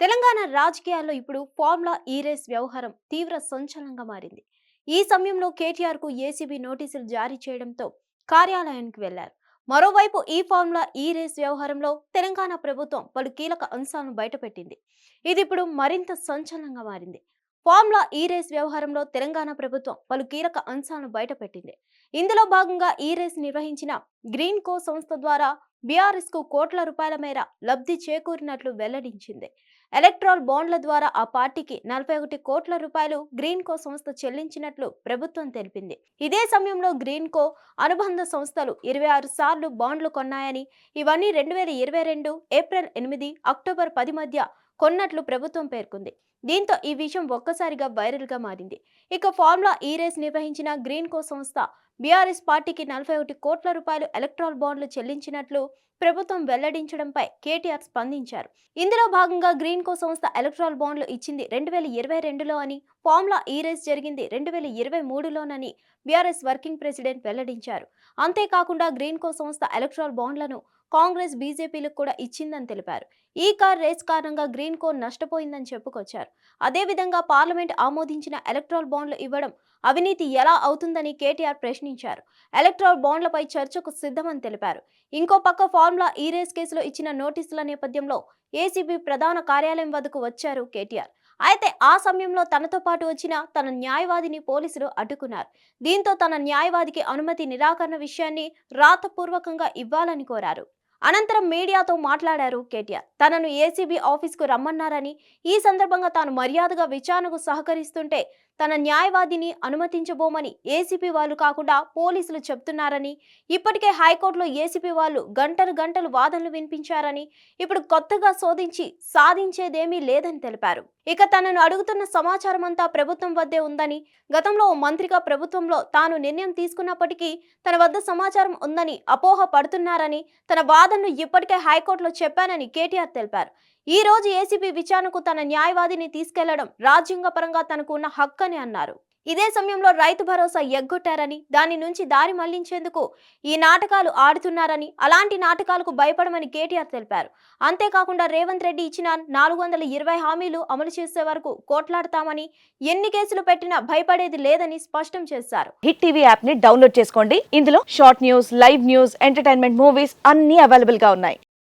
తెలంగాణ రాజకీయాల్లో ఇప్పుడు ఫార్ములా ఈ రేస్ వ్యవహారం తీవ్ర సంచలనంగా మారింది. ఈ సమయంలో కేటీఆర్కు ఏసీబీ నోటీసులు జారీ చేయడంతో కార్యాలయానికి వెళ్ళారు. మరోవైపు ఈ ఫార్ములా ఈ రేస్ వ్యవహారంలో తెలంగాణ ప్రభుత్వం పలు కీలక అంశాలను బయటపెట్టింది. ఇది ఇప్పుడు మరింత సంచలనంగా మారింది. ఫార్ములా ఈ రేస్ వ్యవహారంలో తెలంగాణ ప్రభుత్వం పలు కీలక అంశాలను బయటపెట్టింది. ఇందులో భాగంగా ఈ రేస్ నిర్వహించిన గ్రీన్ కో సంస్థ ద్వారా బీఆర్ఎస్కు కోట్ల రూపాయల మేర లబ్ధి చేకూరినట్లు వెల్లడించింది. ఎలక్ట్రాల్ బాండ్ల ద్వారా ఆ పార్టీకి నలభై ఒకటి కోట్ల రూపాయలు గ్రీన్ కో సంస్థ చెల్లించినట్లు ప్రభుత్వం తెలిపింది. ఇదే సమయంలో గ్రీన్ కో అనుబంధ సంస్థలు ఇరవై ఆరు సార్లు బాండ్లు కొన్నాయని ఇవన్నీ రెండు వేల ఇరవై రెండు ఏప్రిల్ ఎనిమిది అక్టోబర్ పది మధ్య కొన్నట్లు ప్రభుత్వం పేర్కొంది. దీంతో ఈ విషయం ఒక్కసారిగా వైరల్గా మారింది. ఇక ఫార్ములా ఈ రేస్ నిర్వహించిన గ్రీన్ కో సంస్థ బీఆర్ఎస్ పార్టీకి నలభై ఒకటి కోట్ల రూపాయలు ఎలక్ట్రాల్ బాండ్లు చెల్లించినట్లు ప్రభుత్వం వెల్లడించడంపై కేటీఆర్ స్పందించారు. ఇందులో భాగంగా గ్రీన్ కో సంస్థ ఎలక్ట్రాల్ బాండ్లు ఇచ్చింది రెండు వేల ఇరవై రెండులో అని ఫామ్లా ఈ రేస్ జరిగింది రెండు వేల ఇరవై మూడులోనని బీఆర్ఎస్ వర్కింగ్ ప్రెసిడెంట్ వెల్లడించారు. అంతేకాకుండా గ్రీన్ కో సంస్థ ఎలక్ట్రాల్ బాండ్లను కాంగ్రెస్ బీజేపీలకు కూడా ఇచ్చిందని తెలిపారు. ఈ కార్ రేస్ కారణంగా గ్రీన్ కో నష్టపోయిందని చెప్పుకొచ్చారు. అదేవిధంగా పార్లమెంట్ ఆమోదించిన ఎలక్ట్రాల్ బాండ్లు ఇవ్వడం అవినీతి ఎలా అవుతుందని కేటీఆర్ ప్రశ్నించారు. ఎలక్ట్రాల్ బాండ్లపై చర్చకు సిద్ధమని తెలిపారు. ఇంకో పక్క ఫార్ములా ఈ రేస్ కేసులో ఇచ్చిన నోటీసుల నేపథ్యంలో ఏసీబీ ప్రధాన కార్యాలయం వద్దకు వచ్చారు కేటీఆర్. అయితే ఆ సమయంలో తనతో పాటు వచ్చిన తన న్యాయవాదిని పోలీసులు అడ్డుకున్నారు. దీంతో తన న్యాయవాదికి అనుమతి నిరాకరణ విషయాన్ని రాతపూర్వకంగా ఇవ్వాలని కోరారు. అనంతరం మీడియాతో మాట్లాడారు కేటీఆర్. తనను ఏసీబీ ఆఫీస్కు రమ్మన్నారని ఈ సందర్భంగా తాను మర్యాదగా విచారణకు సహకరిస్తుంటే తన న్యాయవాదిని అనుమతించబోమని ఏసీపీ వాళ్ళు కాకుండా పోలీసులు చెప్తున్నారని ఇప్పటికే హైకోర్టులో ఏసీపీ వాళ్ళు గంటలు గంటలు వాదనలు వినిపించారని ఇప్పుడు కొత్తగా శోధించి సాధించేదేమీ లేదని తెలిపారు. ఇక తనను అడుగుతున్న సమాచారం అంతా ప్రభుత్వం వద్దే ఉందని గతంలో ఓ మంత్రిగా ప్రభుత్వంలో తాను నిర్ణయం తీసుకున్నప్పటికీ తన వద్ద సమాచారం ఉందని అపోహ పడుతున్నారని తన వాదనను ఇప్పటికే హైకోర్టులో చెప్పానని కేటీఆర్ తెలిపారు. ఈ రోజు ఏసీబీ విచారణకు తన న్యాయవాదిని తీసుకెళ్ళడం రాజ్యాంగపరంగా తనకు ఉన్న హక్కని అన్నారు. ఇదే సమయంలో రైతు భరోసా ఎగ్గొట్టారని దాని నుంచి దారి మళ్ళించేందుకు ఈ నాటకాలు ఆడుతున్నారని అలాంటి నాటకాలకు భయపడమని కేటీఆర్ తెలిపారు. అంతేకాకుండా రేవంత్ రెడ్డి ఇచ్చిన నాలుగు వందల ఇరవై హామీలు అమలు చేసే వరకు కోట్లాడతామని ఎన్ని కేసులు పెట్టినా భయపడేది లేదని స్పష్టం చేశారు. హిట్ టీవీ యాప్ని డౌన్లోడ్ చేసుకోండి. ఇందులో short news live news entertainment movies అన్ని అవైలబుల్గా ఉన్నాయి.